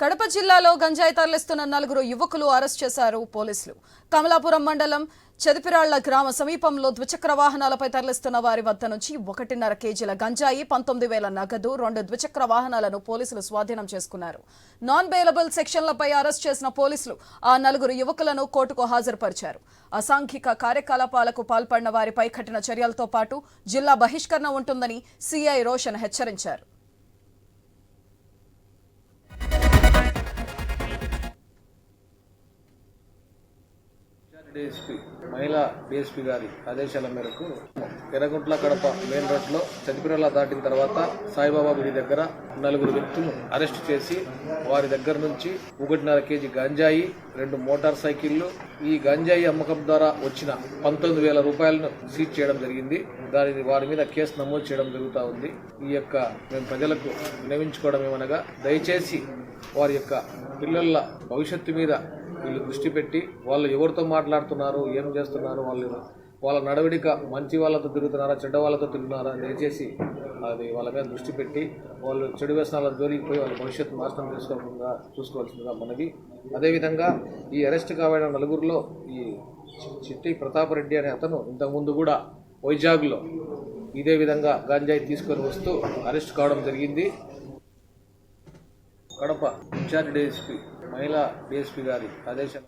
కడప జిల్లాలో గంజాయి తరలిస్తున్న నలుగురు యువకులు అరెస్ట్ చేశారు పోలీసులు. కమలాపురం మండలం చదిపిరాళ్ళ గ్రామ సమీపంలో ద్విచక్ర వాహనాలపై తరలిస్తున్న వారి వద్ద నుంచి ఒకటిన్నర కేజీల గంజాయి పంతొమ్మిది వేల నగదు రెండు ద్విచక్ర వాహనాలను పోలీసులు స్వాధీనం చేసుకున్నారు. నాన్ బెయిలబుల్ సెక్షన్లపై అరెస్ట్ చేసిన పోలీసులు ఆ నలుగురు యువకులను కోర్టుకు హాజరుపరిచారు. అసాంఘిక కార్యకలాపాలకు పాల్పడిన వారిపై కఠిన చర్యలతో పాటు జిల్లా బహిష్కరణ ఉంటుందని సీఐ రోషన్ హెచ్చరించారు. డిఎస్పీ మహిళా డిఎస్పీ గారి ఆదేశాల మేరకు ఎర్రగుంట్ల కడప మెయిన్ రోడ్లో చతిపిరల దాటిన తర్వాత సాయిబాబా గుడి దగ్గర నలుగురు వ్యక్తులు అరెస్ట్ చేసి వారి దగ్గర నుంచి ఒకటిన్నర కేజీ గంజాయి రెండు మోటార్ సైకిళ్ళు ఈ గంజాయి అమ్మకం ద్వారా వచ్చిన పంతొమ్మిది వేల రూపాయలను సీజ్ చేయడం జరిగింది. దానిని వారి మీద కేసు నమోదు చేయడం జరుగుతూ ఉంది. ఈ యొక్క మేము ప్రజలకు వినవించుకోవడం ఏమనగా దయచేసి వారి యొక్క పిల్లల భవిష్యత్తు మీద వీళ్ళు దృష్టి పెట్టి వాళ్ళు ఎవరితో మాట్లాడుతున్నారు ఏం చేస్తున్నారు వాళ్ళు వాళ్ళ నడవడిక మంచి వాళ్ళతో తిరుగుతున్నారా చెడ్డ వాళ్ళతో తిరుగుతున్నారా దయచేసి అది వాళ్ళ మీద దృష్టి పెట్టి వాళ్ళు చెడు వ్యసనాల జోలికి పోయి వాళ్ళ భవిష్యత్తు నాశనం చేసుకోకుండా చూసుకోవాల్సిందిగా మనది అదేవిధంగా ఈ అరెస్ట్ కాబడిన నలుగురిలో ఈ చిట్టి ప్రతాప్ రెడ్డి అనే అతను ఇంతకుముందు కూడా వైజాగ్లో ఇదే విధంగా గంజాయి తీసుకొని వస్తూ అరెస్ట్ కావడం జరిగింది. కడప ఇన్ఛార్జ్ డిఎస్పీ మహిళా డిఎస్పీ గారి ఆదేశం